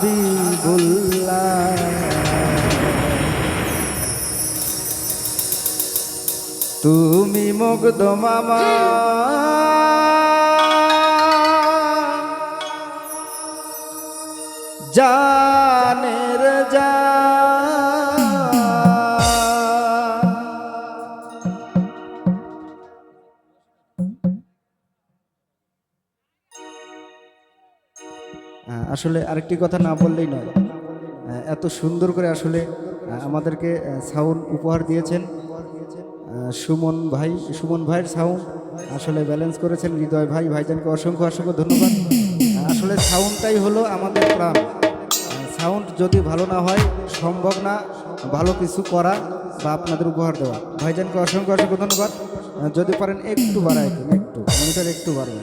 সাহাবিবুল্লাহ তুমি মুগ্ধ মামা জানের আসলে আরেকটি কথা না বললেই নয়। এত সুন্দর করে আসলে আমাদেরকে সাউন্ড উপহার দিয়েছেন। সুমন ভাই, সুমন ভাইয়ের সাউন্ড আসলে ব্যালেন্স করেছেন। হৃদয় ভাই, ভাইজানকে অসংখ্য অসংখ্য ধন্যবাদ। আসলে সাউন্ডটাই হলো আমাদের প্রাণ। সাউন্ড যদি ভালো না হয়, সম্ভব না ভালো কিছু করা বা আপনাদের উপহার দেওয়া। ভাইজানকে অসংখ্য অসংখ্য ধন্যবাদ। যদি পারেন একটু বাড়ায় একটু, মনিটর একটু বাড়ায়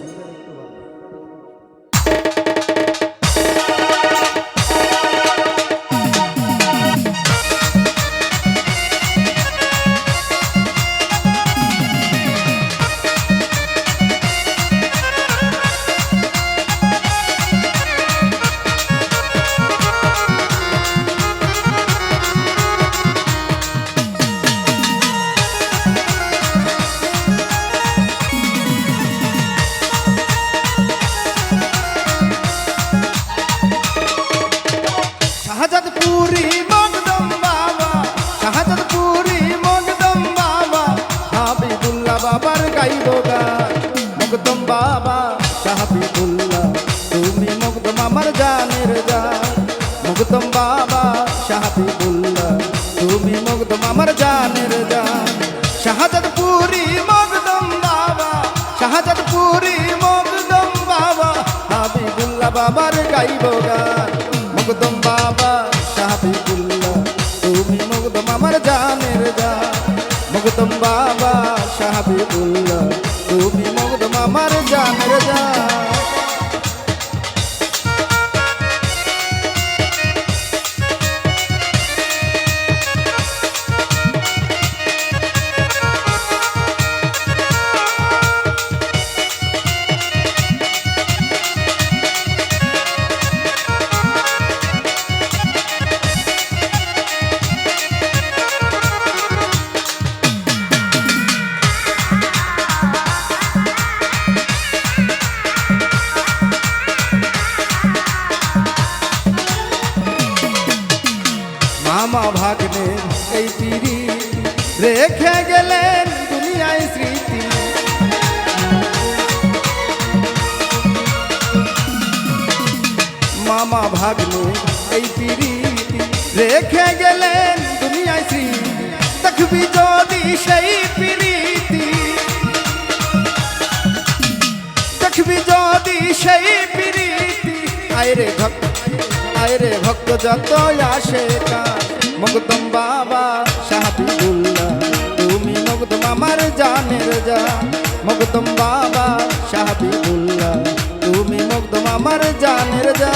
বাবা শাহাবিবুল্লাহ তুমি মগদম আমার জানের জান। মগদম বাবা শাহাবিবুল্লাহ তুমি মগদম আমার জানের জান। শাহজাদপুরি মগদম বাবা, শাহজাদপুরি মগদম বাবা, হাবিবুল্লাহ বাবার গাইব গান। মুগদম বাবা শাহাবিবুল্লাহ তুমি মুগদম আমার জানের জান। মুগদম বাবা শাহাবিবুল্লাহ তুমি মুগদম আমার জানের জান। মামা ভাগ্নে, এই পিড়ি রেখে গেলেন দুনিয়ায় স্মৃতি। মামা ভাগ্নে, এই পিড়ি রেখে গেলেন দুনিয়ায় স্মৃতি। দেখবি যদি সেই পিড়িতি দেখবি যদি সেই পিড়িতি আয়রে ভক্ত আয়রে ভক্ত যত আসে মগদম বাবা শাহাবিবুল্লাহ তুমি মগদম আমার জানের যা, মগদম বাবা শাহাবিবুল্লাহ তুমি মগদম আমার জানের যা।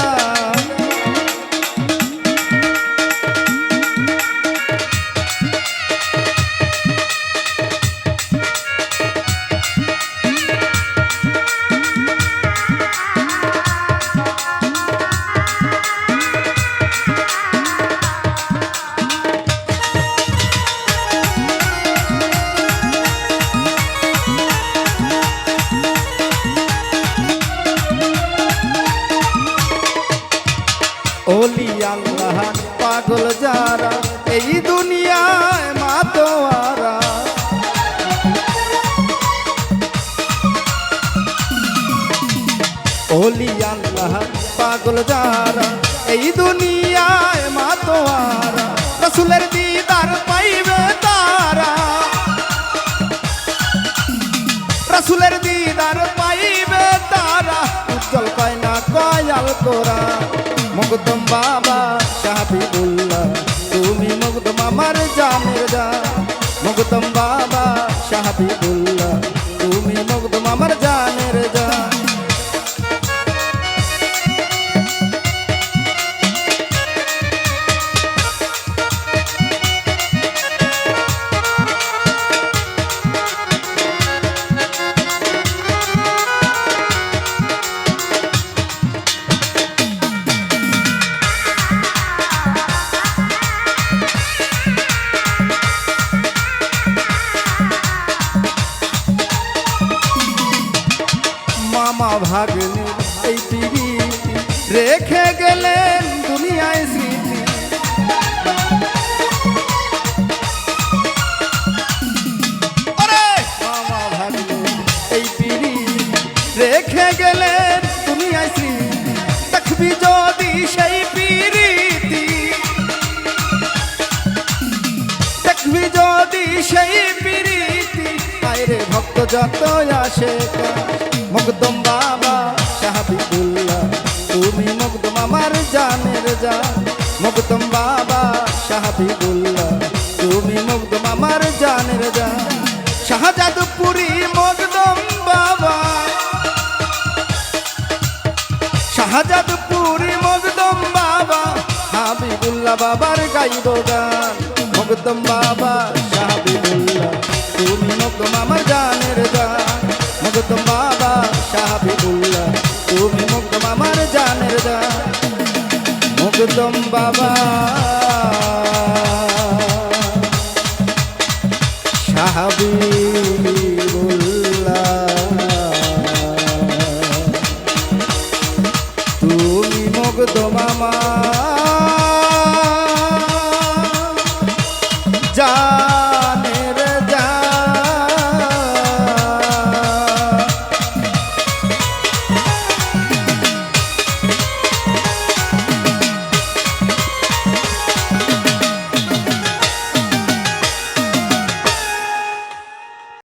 পাগল যারা, এই দুনিয়ায় মাতোয়ারা ওলি আল্লাহ, পাগল যারা, এই দুনিয়ায় মাতোয়ারা রসুলের দিদার পাইবে তারা। রসুলের দিদার পাইবে তারা। উজ্জ্বল কয় না কয়াল তোরা মুগদম বাবা শাহাবিবুল্লাহ তুমি মুগ্ধ মামার জানের যা মুগদম বাবা শাহাবিবুল্লাহ ভাগ্নে এই পিড়ি রেখে গেলেন দুনিয়ায় স্মৃতি। এই পিড়ি রেখে গেলেন দুনিয়ায় স্মৃতি। দেখবি যদি সেই পিড়িতি দেখবি যদি সেই পিড়িতি আইরে ভক্ত যত আসে মুকদম বাবা শাহাবিবুল্লাহ, তুমি মুকদম আমার জানের যা মুকদম বাবা শাহাবিবুল্লাহ, তুমি মুকদম আমার জানের যা শাহজাদপুরি মুকদম বাবা। শাহজাদপুরি মগদম বাবা। হাবিবুল্লাহ বাবার গাইব গান। মগদম বাবা শাহাবিবুল্লাহ। তুমি মগদম আমার জানের দান মগদম বাবা শাহাবিবুল্লাহ, তুমি মগদম আমার জানের দান মগদম বাবা শাহাবিবুল্লাহ। তুমি মগদম আমার